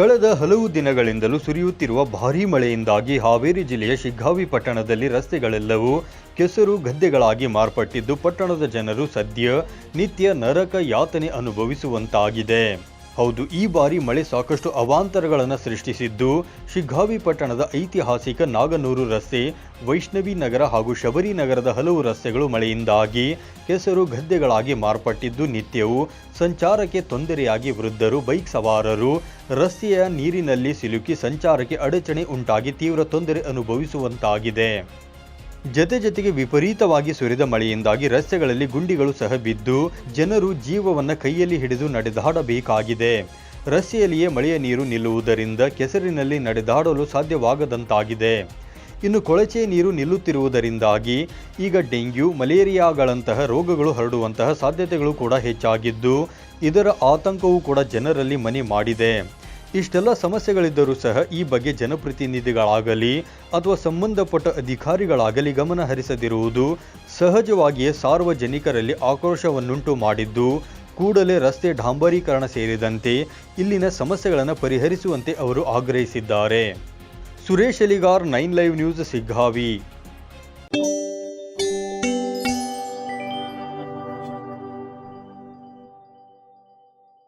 ಕಳೆದ ಹಲವು ದಿನಗಳಿಂದಲೂ ಸುರಿಯುತ್ತಿರುವ ಭಾರೀ ಮಳೆಯಿಂದಾಗಿ ಹಾವೇರಿ ಜಿಲ್ಲೆಯ ಶಿಗ್ಗಾವಿ ಪಟ್ಟಣದಲ್ಲಿ ರಸ್ತೆಗಳೆಲ್ಲವೂ ಕೆಸರು ಗದ್ದೆಗಳಾಗಿ ಮಾರ್ಪಟ್ಟಿದ್ದು, ಪಟ್ಟಣದ ಜನರು ಸದ್ಯ ನಿತ್ಯ ನರಕ ಯಾತನೆ ಅನುಭವಿಸುವಂತಾಗಿದೆ. ಹೌದು, ಈ ಬಾರಿ ಮಳೆ ಸಾಕಷ್ಟು ಅವಾಂತರಗಳನ್ನು ಸೃಷ್ಟಿಸಿದ್ದು, ಶಿಗ್ಗಾವಿ ಪಟ್ಟಣದ ಐತಿಹಾಸಿಕ ನಾಗನೂರು ರಸ್ತೆ, ವೈಷ್ಣವಿ ನಗರ ಹಾಗೂ ಶಬರಿ ನಗರದ ಹಲವು ರಸ್ತೆಗಳು ಮಳೆಯಿಂದಾಗಿ ಕೆಸರು ಗದ್ದೆಗಳಾಗಿ ಮಾರ್ಪಟ್ಟಿದ್ದು ನಿತ್ಯವೂ ಸಂಚಾರಕ್ಕೆ ತೊಂದರೆಯಾಗಿ ವೃದ್ಧರು, ಬೈಕ್ ಸವಾರರು, ರಸ್ತೆಯ ನೀರಿನಲ್ಲಿ ಸಿಲುಕಿ ಸಂಚಾರಕ್ಕೆ ಅಡಚಣೆ ಉಂಟಾಗಿ ತೀವ್ರ ತೊಂದರೆ ಅನುಭವಿಸುವಂತಾಗಿದೆ. ಜತೆ ಜತೆಗೆ ವಿಪರೀತವಾಗಿ ಸುರಿದ ಮಳೆಯಿಂದಾಗಿ ರಸ್ತೆಗಳಲ್ಲಿ ಗುಂಡಿಗಳು ಸಹ ಬಿದ್ದು ಜನರು ಜೀವವನ್ನು ಕೈಯಲ್ಲಿ ಹಿಡಿದು ನಡೆದಾಡಬೇಕಾಗಿದೆ. ರಸ್ತೆಯಲ್ಲಿಯೇ ಮಳೆಯ ನೀರು ನಿಲ್ಲುವುದರಿಂದ ಕೆಸರಿನಲ್ಲಿ ನಡೆದಾಡಲು ಸಾಧ್ಯವಾಗದಂತಾಗಿದೆ. ಇನ್ನು ಕೊಳಚೆ ನೀರು ನಿಲ್ಲುತ್ತಿರುವುದರಿಂದಾಗಿ ಈಗ ಡೆಂಗ್ಯೂ, ಮಲೇರಿಯಾಗಳಂತಹ ರೋಗಗಳು ಹರಡುವಂತಹ ಸಾಧ್ಯತೆಗಳು ಕೂಡ ಹೆಚ್ಚಾಗಿದ್ದು, ಇದರ ಆತಂಕವೂ ಕೂಡ ಜನರಲ್ಲಿ ಮನೆ ಮಾಡಿದೆ. ಇಷ್ಟೆಲ್ಲ ಸಮಸ್ಯೆಗಳಿದ್ದರೂ ಸಹ ಈ ಬಗ್ಗೆ ಜನಪ್ರತಿನಿಧಿಗಳಾಗಲಿ ಅಥವಾ ಸಂಬಂಧಪಟ್ಟ ಅಧಿಕಾರಿಗಳಾಗಲಿ ಗಮನ ಹರಿಸದಿರುವುದು ಸಹಜವಾಗಿಯೇ ಸಾರ್ವಜನಿಕರಲ್ಲಿ ಆಕ್ರೋಶವನ್ನುಂಟು ಮಾಡಿದ್ದು, ಕೂಡಲೇ ರಸ್ತೆ ಡಾಂಬರೀಕರಣ ಸೇರಿದಂತೆ ಇಲ್ಲಿನ ಸಮಸ್ಯೆಗಳನ್ನು ಪರಿಹರಿಸುವಂತೆ ಅವರು ಆಗ್ರಹಿಸಿದ್ದಾರೆ. Suresh Aligar, nine live news, Siggavi.